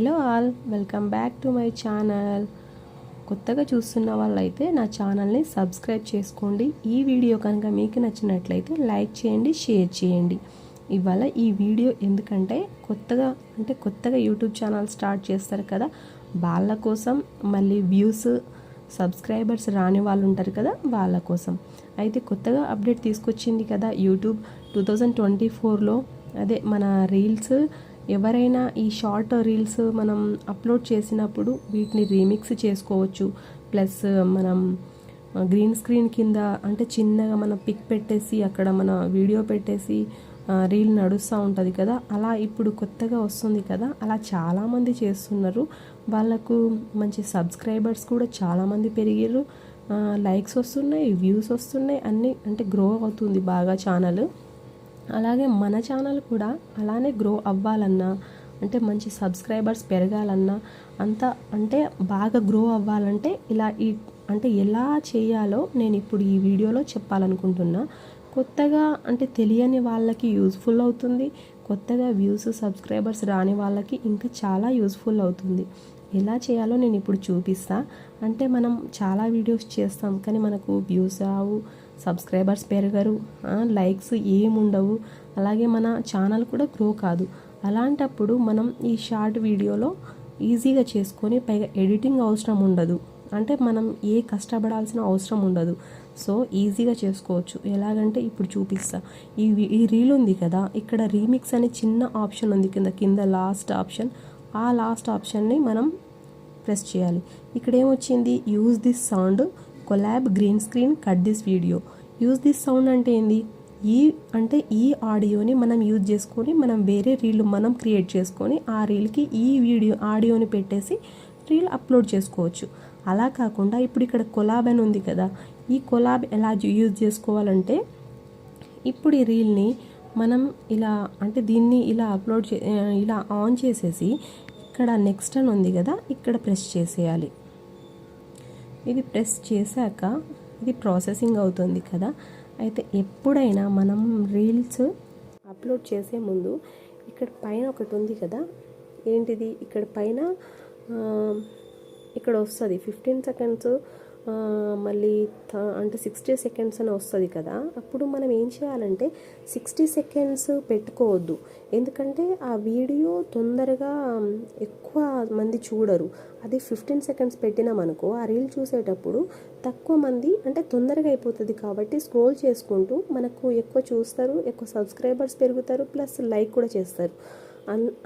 Hello all welcome back to my channel. కొత్తగా చూస్తున్న వాళ్ళైతే నా ఛానల్ని సబ్స్క్రైబ్ చేసుకోండి. ఈ వీడియో కనుక మీకు నచ్చినట్లయితే లైక్ చేయండి షేర్ చేయండి. ఇవాళ ఈ వీడియో ఎందుకంటే కొత్తగా అంటే కొత్తగా యూట్యూబ్ ఛానల్ స్టార్ట్ చేస్తారు కదా వాళ్ళ కోసం మళ్ళీ వ్యూస్ సబ్స్క్రైబర్స్ రాని వాళ్ళు ఉంటారు కదా వాళ్ళ కోసం. అయితే కొత్తగా అప్డేట్ తీసుకొచ్చింది కదా యూట్యూబ్. టూ థౌజండ్ ట్వంటీ ఫోర్లో అదే మన రీల్స్ ఎవరైనా ఈ షార్ట్ రీల్స్ మనం అప్లోడ్ చేసినప్పుడు వీటిని రీమిక్స్ చేసుకోవచ్చు. ప్లస్ మనం గ్రీన్ స్క్రీన్ కింద అంటే చిన్నగా మనం పిక్ పెట్టేసి అక్కడ మన వీడియో పెట్టేసి రీల్ నడుస్తూ ఉంటుంది కదా. అలా ఇప్పుడు కొత్తగా వస్తుంది కదా. అలా చాలామంది చేస్తున్నారు. వాళ్ళకు మంచి సబ్స్క్రైబర్స్ కూడా చాలామంది పెరిగారు లైక్స్ వస్తున్నాయి వ్యూస్ వస్తున్నాయి అన్నీ అంటే గ్రో అవుతుంది బాగా ఛానల్. అలాగే మన ఛానల్ కూడా అలానే గ్రో అవ్వాలన్నా అంటే మంచి సబ్స్క్రైబర్స్ పెరగాలన్నా అంత అంటే బాగా గ్రో అవ్వాలంటే ఇలా ఈ అంటే ఎలా చేయాలో నేను ఇప్పుడు ఈ వీడియోలో చెప్పాలనుకుంటున్నా. కొత్తగా అంటే తెలియని వాళ్ళకి యూజ్ఫుల్ అవుతుంది. కొత్తగా వ్యూస్ సబ్స్క్రైబర్స్ రాని వాళ్ళకి ఇంకా చాలా యూజ్ఫుల్ అవుతుంది. ఎలా చేయాలో నేను ఇప్పుడు చూపిస్తా. అంటే మనం చాలా వీడియోస్ చేస్తాం కానీ మనకు వ్యూస్ రావు సబ్స్క్రైబర్స్ పెరగరు. లైక్స్ ఏముండవు. అలాగే మన ఛానల్ కూడా గ్రో కాదు. అలాంటప్పుడు మనం ఈ షార్ట్ వీడియోలో ఈజీగా చేసుకొని పైగా ఎడిటింగ్ అవసరం ఉండదు. అంటే మనం ఏ కష్టపడాల్సిన అవసరం ఉండదు. సో ఈజీగా చేసుకోవచ్చు. ఎలాగంటే ఇప్పుడు చూపిస్తా. ఈ ఈ రీల్ ఉంది కదా ఇక్కడ రీమిక్స్ అనే చిన్న ఆప్షన్ ఉంది కింద కింద లాస్ట్ ఆప్షన్. ఆ లాస్ట్ ఆప్షన్ని మనం ప్రెస్ చేయాలి. ఇక్కడ ఏమొచ్చింది use this sound. Collab green screen cut this video use this sound అంటే ఏంది? ఈ అంటే ఈ ఆడియోని మనం యూజ్ చేసుకొని మనం వేరే రీల్ మనం క్రియేట్ చేసుకొని ఆ రీల్కి ఈ వీడియో ఆడియోని పెట్టేసి రీల్ అప్లోడ్ చేసుకోవచ్చు. అలా కాకుండా ఇప్పుడు ఇక్కడ కొలాబ్ అని ఉంది కదా ఈ కొలాబ్ ఎలా యూజ్ చేసుకోవాలంటే ఇప్పుడు ఈ రీల్ని మనం ఇలా అంటే దీన్ని ఇలా అప్లోడ్ చే ఇలా ఆన్ చేసేసి ఇక్కడ నెక్స్ట్ అని ఉంది కదా ఇక్కడ ప్రెస్ చేసేయాలి. ఇది ప్రెస్ చేశాక ఇది ప్రాసెసింగ్ అవుతుంది కదా. అయితే ఎప్పుడైనా మనం రీల్స్ అప్లోడ్ చేసే ముందు ఇక్కడ పైన ఒకటి ఉంది కదా. ఏంటిది? ఇక్కడ పైన ఇక్కడ వస్తుంది. ఫిఫ్టీన్ సెకండ్స్ మళ్ళీ అంటే సిక్స్టీ సెకండ్స్ అని వస్తుంది కదా. అప్పుడు మనం ఏం చేయాలంటే సిక్స్టీ సెకండ్స్ పెట్టుకోవద్దు. ఎందుకంటే ఆ వీడియో తొందరగా ఎక్కువ మంది చూడరు. అది ఫిఫ్టీన్ సెకండ్స్ పెట్టినామనుకో ఆ రీల్ చూసేటప్పుడు తక్కువ మంది అంటే తొందరగా అయిపోతుంది కాబట్టి స్క్రోల్ చేసుకుంటూ మనకు ఎక్కువ చూస్తారు ఎక్కువ సబ్స్క్రైబర్స్ పెరుగుతారు ప్లస్ లైక్ కూడా చేస్తారు.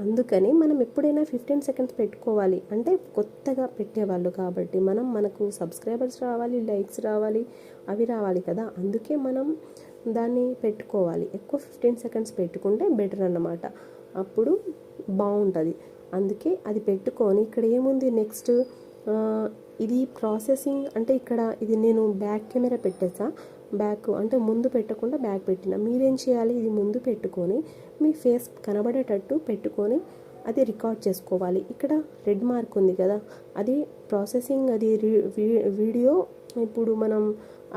అందుకని మనం ఎప్పుడైనా ఫిఫ్టీన్ సెకండ్స్ పెట్టుకోవాలి. అంటే కొత్తగా పెట్టేవాళ్ళు కాబట్టి మనం మనకు సబ్స్క్రైబర్స్ రావాలి లైక్స్ రావాలి అవి రావాలి కదా. అందుకే మనం దాన్ని పెట్టుకోవాలి. ఎక్కువ ఫిఫ్టీన్ సెకండ్స్ పెట్టుకుంటే బెటర్ అన్నమాట. అప్పుడు బాగుంటుంది అందుకే అది పెట్టుకొని ఇక్కడ ఏముంది నెక్స్ట్ ఇది ప్రాసెసింగ్ అంటే ఇక్కడ ఇది నేను బ్యాక్ కెమెరా పెట్టేసా. బ్యాక్ అంటే ముందు పెట్టకుండా బ్యాక్ పెట్టిన. మీరేం చేయాలి? ఇది ముందు పెట్టుకొని మీ ఫేస్ కనబడేటట్టు పెట్టుకొని అది రికార్డ్ చేసుకోవాలి. ఇక్కడ రెడ్ మార్క్ ఉంది కదా అది ప్రాసెసింగ్ అది వీడియో ఇప్పుడు మనం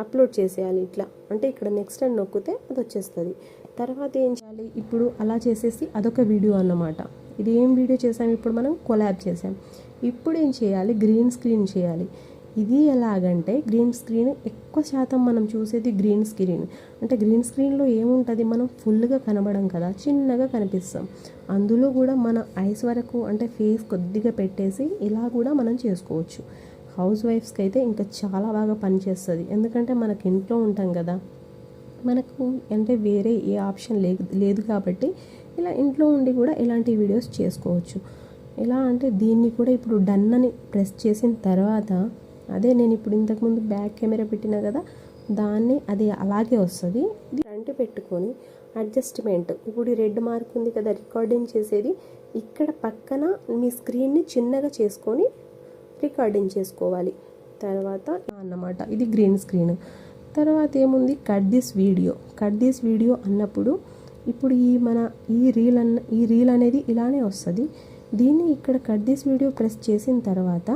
అప్లోడ్ చేసేయాలి ఇట్లా. అంటే ఇక్కడ నెక్స్ట్ అని నొక్కితే అది వచ్చేస్తుంది. తర్వాత ఏం చేయాలి? ఇప్పుడు అలా చేసేసి అదొక వీడియో అన్నమాట. ఇది ఏం వీడియో చేసాం? ఇప్పుడు మనం కొలాబ్ చేసాం. ఇప్పుడు ఏం చేయాలి? గ్రీన్ స్క్రీన్ చేయాలి. ఇది ఎలాగంటే గ్రీన్ స్క్రీన్ ఎక్కువ శాతం మనం చూసేది గ్రీన్ స్క్రీన్ అంటే గ్రీన్ స్క్రీన్లో ఏముంటుంది? మనం ఫుల్గా కనబడం కదా చిన్నగా కనిపిస్తాం. అందులో కూడా మన ఐస్ వరకు అంటే ఫేస్ కొద్దిగా పెట్టేసి ఇలా కూడా మనం చేసుకోవచ్చు. హౌస్ వైఫ్స్కి అయితే ఇంకా చాలా బాగా పనిచేస్తుంది. ఎందుకంటే మనకి ఇంట్లో ఉంటాం కదా మనకు అంటే వేరే ఏ ఆప్షన్ లేదు లేదు కాబట్టి ఇలా ఇంట్లో ఉండి కూడా ఇలాంటి వీడియోస్ చేసుకోవచ్చు. ఎలా అంటే దీన్ని కూడా ఇప్పుడు డన్ అని ప్రెస్ చేసిన తర్వాత అదే నేను ఇప్పుడు ఇంతకుముందు బ్యాక్ కెమెరా పెట్టినా కదా దాన్ని అది అలాగే వస్తుంది. ఫ్రంట్ పెట్టుకొని అడ్జస్ట్మెంట్. ఇప్పుడు రెడ్ మార్క్ ఉంది కదా రికార్డింగ్ చేసేది ఇక్కడ పక్కన మీ స్క్రీన్ని చిన్నగా చేసుకొని రికార్డింగ్ చేసుకోవాలి. తర్వాత అన్నమాట ఇది గ్రీన్ స్క్రీన్. తర్వాత ఏముంది? Cut this video. Cut this video అన్నప్పుడు ఇప్పుడు ఈ మన ఈ రీల్ అన్న ఈ రీల్ అనేది ఇలానే వస్తుంది. దీన్ని ఇక్కడ కట్ దిస్ వీడియో ప్రెస్ చేసిన తర్వాత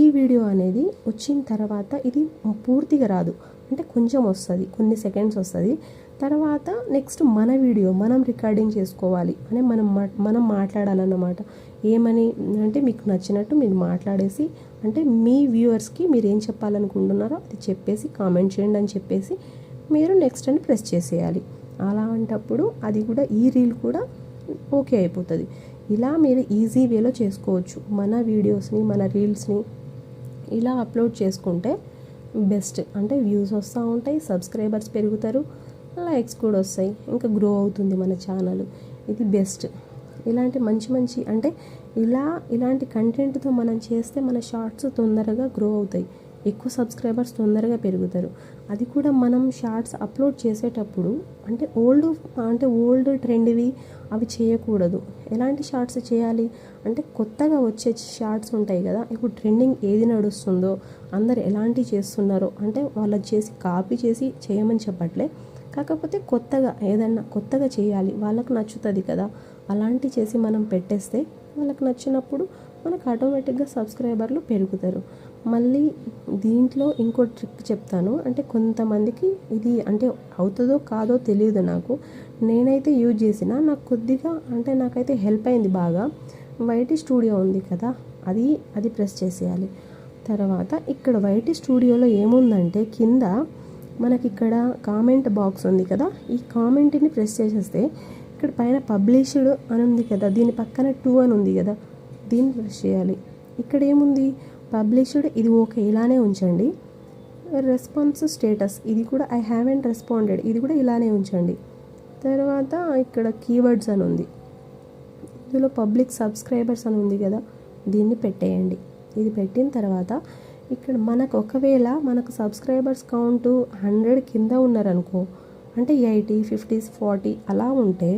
ఈ వీడియో అనేది వచ్చిన తర్వాత ఇది పూర్తిగా రాదు. అంటే కొంచెం వస్తుంది కొన్ని సెకండ్స్ వస్తుంది. తర్వాత నెక్స్ట్ మన వీడియో మనం రికార్డింగ్ చేసుకోవాలి. అనే మనం మనం మాట్లాడాలన్నమాట. ఏమని అంటే మీకు నచ్చినట్టు మీరు మాట్లాడేసి అంటే మీ వ్యూవర్స్కి మీరు ఏం చెప్పాలనుకుంటున్నారో అది చెప్పేసి కామెంట్ చేయండి అని చెప్పేసి మీరు నెక్స్ట్ అని ప్రెస్ చేసేయాలి. అలాంటప్పుడు అది కూడా ఈ రీల్ కూడా ఓకే అయిపోతుంది. ఇలా మీరు ఈజీ వేలో చేసుకోవచ్చు. మన వీడియోస్ని మన రీల్స్ని ఇలా అప్లోడ్ చేసుకుంటే బెస్ట్ అంటే వ్యూస్ వస్తూ ఉంటాయి సబ్స్క్రైబర్స్ పెరుగుతారు లైక్స్ కూడా వస్తాయి. ఇంకా గ్రో అవుతుంది మన ఛానల్ ఇది బెస్ట్ ఇలాంటి మంచి మంచి అంటే ఇలా ఇలాంటి కంటెంట్తో మనం చేస్తే మన షార్ట్స్ తొందరగా గ్రో అవుతాయి. ఎక్కువ సబ్స్క్రైబర్స్ తొందరగా పెరుగుతారు. అది కూడా మనం షార్ట్స్ అప్లోడ్ చేసేటప్పుడు అంటే ఓల్డ్ అంటే ఓల్డ్ ట్రెండ్వి అవి చేయకూడదు. ఎలాంటి షార్ట్స్ చేయాలి? అంటే కొత్తగా వచ్చే షార్ట్స్ ఉంటాయి కదా ఇప్పుడు ట్రెండింగ్ ఏది నడుస్తుందో అందరు ఎలాంటి చేస్తున్నారో అంటే వాళ్ళు చేసి కాపీ చేసి చేయమని చెప్పట్లే. కాకపోతే కొత్తగా ఏదన్నా కొత్తగా చేయాలి వాళ్ళకు నచ్చుతుంది కదా అలాంటి చేసి మనం పెట్టేస్తే వాళ్ళకి నచ్చినప్పుడు మనకు ఆటోమేటిక్గా సబ్స్క్రైబర్లు పెరుగుతారు. మళ్ళీ దీంట్లో ఇంకో ట్రిక్ చెప్తాను. అంటే కొంతమందికి ఇది అంటే అవుతుందో కాదో తెలియదు నాకు. నేనైతే యూజ్ చేసిన. నాకు కొద్దిగా అంటే నాకైతే హెల్ప్ అయింది బాగా. వైట్ స్టూడియో ఉంది కదా అది అది ప్రెస్ చేసేయాలి. తర్వాత ఇక్కడ వైట్ స్టూడియోలో ఏముందంటే కింద మనకి ఇక్కడ కామెంట్ బాక్స్ ఉంది కదా ఈ కామెంట్ని ప్రెస్ చేసేస్తే ఇక్కడ పైన పబ్లిష్డ్ అని ఉంది కదా దీని పక్కన టూ అని ఉంది కదా దీన్ని ప్రెస్ చేయాలి. ఇక్కడ ఏముంది? పబ్లిష్డ్ ఇది ఓకే ఇలానే ఉంచండి. రెస్పాన్స్ స్టేటస్ ఇది కూడా ఐ హ్యావెంట్ రెస్పాండెడ్ ఇది కూడా ఇలానే ఉంచండి. తర్వాత ఇక్కడ కీవర్డ్స్ అని ఉంది. ఇందులో పబ్లిక్ సబ్స్క్రైబర్స్ అని ఉంది కదా దీన్ని పెట్టేయండి. ఇది పెట్టిన తర్వాత ఇక్కడ మనకు ఒకవేళ మనకు సబ్స్క్రైబర్స్ కౌంట్ హండ్రెడ్ కింద ఉన్నారనుకో అంటే ఎయిటీ ఫిఫ్టీస్ ఫార్టీ అలా ఉంటే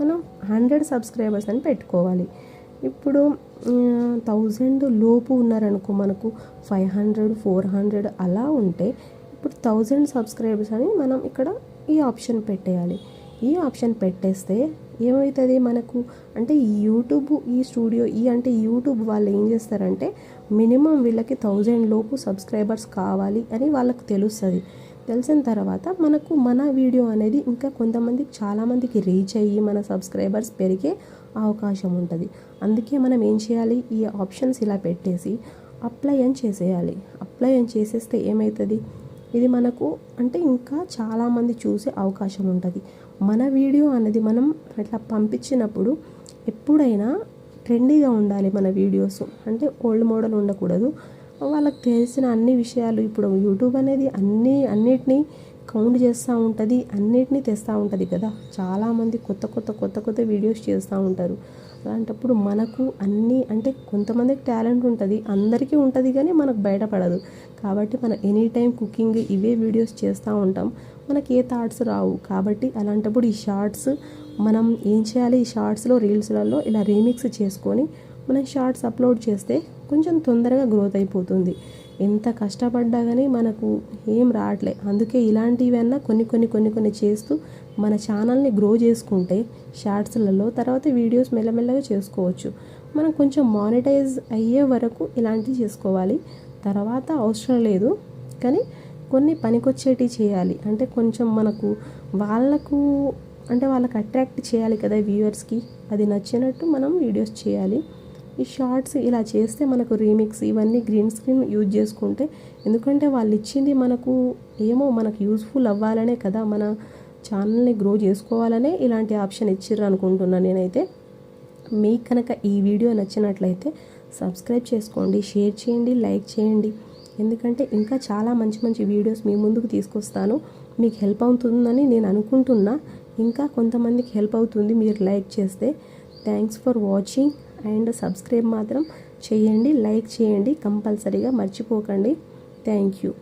మనం హండ్రెడ్ సబ్స్క్రైబర్స్ అని పెట్టుకోవాలి. ఇప్పుడు థౌజండ్ లోపు ఉన్నారనుకో మనకు ఫైవ్ హండ్రెడ్ ఫోర్ హండ్రెడ్ అలా ఉంటే ఇప్పుడు థౌజండ్ సబ్స్క్రైబర్స్ అని మనం ఇక్కడ ఈ ఆప్షన్ పెట్టేయాలి. ఈ ఆప్షన్ పెట్టేస్తే ఏమవుతుంది మనకు? అంటే ఈ యూట్యూబ్ ఈ స్టూడియో ఈ అంటే యూట్యూబ్ వాళ్ళు ఏం చేస్తారంటే మినిమం వీళ్ళకి థౌజండ్ లోపు సబ్స్క్రైబర్స్ కావాలి అని వాళ్ళకు తెలుస్తుంది. తెలిసిన తర్వాత మనకు మన వీడియో అనేది ఇంకా కొంతమందికి చాలామందికి రీచ్ అయ్యి మన సబ్స్క్రైబర్స్ పెరిగే అవకాశం ఉంటుంది. అందుకే మనం ఏం చేయాలి? ఈ ఆప్షన్స్ ఇలా పెట్టేసి అప్లై అని చేసేయాలి. అప్లై అని చేసేస్తే ఏమవుతుంది ఇది మనకు అంటే ఇంకా చాలామంది చూసే అవకాశం ఉంటుంది. మన వీడియో అనేది మనం అట్లా పంపించినప్పుడు ఎప్పుడైనా ట్రెండీగా ఉండాలి మన వీడియోస్. అంటే ఓల్డ్ మోడల్ ఉండకూడదు. వాళ్ళకి తెలిసిన అన్ని విషయాలు ఇప్పుడు యూట్యూబ్ అనేది అన్ని అన్నిటినీ కౌంట్ చేస్తూ ఉంటుంది అన్నిటినీ తెస్తూ ఉంటుంది కదా. చాలామంది కొత్త కొత్త కొత్త కొత్త వీడియోస్ చేస్తూ ఉంటారు. అలాంటప్పుడు మనకు అన్నీ అంటే కొంతమందికి టాలెంట్ ఉంటుంది అందరికీ ఉంటుంది కానీ మనకు బయటపడదు. కాబట్టి మనం ఎనీ టైం కుకింగ్ ఇవే వీడియోస్ చేస్తూ ఉంటాం. మనకి ఏ థాట్స్ రావు. కాబట్టి అలాంటప్పుడు ఈ షార్ట్స్ మనం ఏం చేయాలి? ఈ షార్ట్స్లో రీల్స్లలో ఇలా రీమిక్స్ చేసుకొని మనం షార్ట్స్ అప్లోడ్ చేస్తే కొంచెం తొందరగా గ్రోత్ అయిపోతుంది. ఎంత కష్టపడ్డా కానీ మనకు ఏం రావట్లే. అందుకే ఇలాంటివన్నా కొన్ని కొన్ని కొన్ని కొన్ని చేస్తూ మన ఛానల్ని గ్రో చేసుకుంటే షార్ట్స్లలో తర్వాత వీడియోస్ మెల్లమెల్లగా చేసుకోవచ్చు. మనం కొంచెం మానిటైజ్ అయ్యే వరకు ఇలాంటివి చేసుకోవాలి. తర్వాత అవసరం లేదు. కానీ కొన్ని పనికొచ్చేటివి చేయాలి. అంటే కొంచెం మనకు వాళ్ళకు అంటే వాళ్ళకి అట్రాక్ట్ చేయాలి కదా వ్యూవర్స్కి అది నచ్చినట్టు మనం వీడియోస్ చేయాలి. ఈ షార్ట్స్ ఇలా చేస్తే మనకు రీమిక్స్ ఇవన్నీ గ్రీన్ స్క్రీన్ యూజ్ చేసుకుంటే ఎందుకంటే వాళ్ళు ఇచ్చింది మనకు ఏమో మనకు యూస్ఫుల్ అవ్వాలనే కదా మన ఛానల్ని గ్రో చేసుకోవాలనే ఇలాంటి ఆప్షన్ ఇచ్చిర్రు అనుకుంటున్నాను నేనైతే. మీకు కనుక ఈ వీడియో నచ్చినట్లయితే సబ్స్క్రైబ్ చేసుకోండి షేర్ చేయండి లైక్ చేయండి. ఎందుకంటే ఇంకా చాలా మంచి మంచి వీడియోస్ మీ ముందుకు తీసుకొస్తాను. మీకు హెల్ప్ అవుతుందని నేను అనుకుంటున్నా. ఇంకా కొంతమందికి హెల్ప్ అవుతుంది మీరు లైక్ చేస్తే. Thanks for watching. And subscribe మాత్రం చేయండి లైక్ చేయండి కంపల్సరీగా మర్చిపోకండి. Thank you.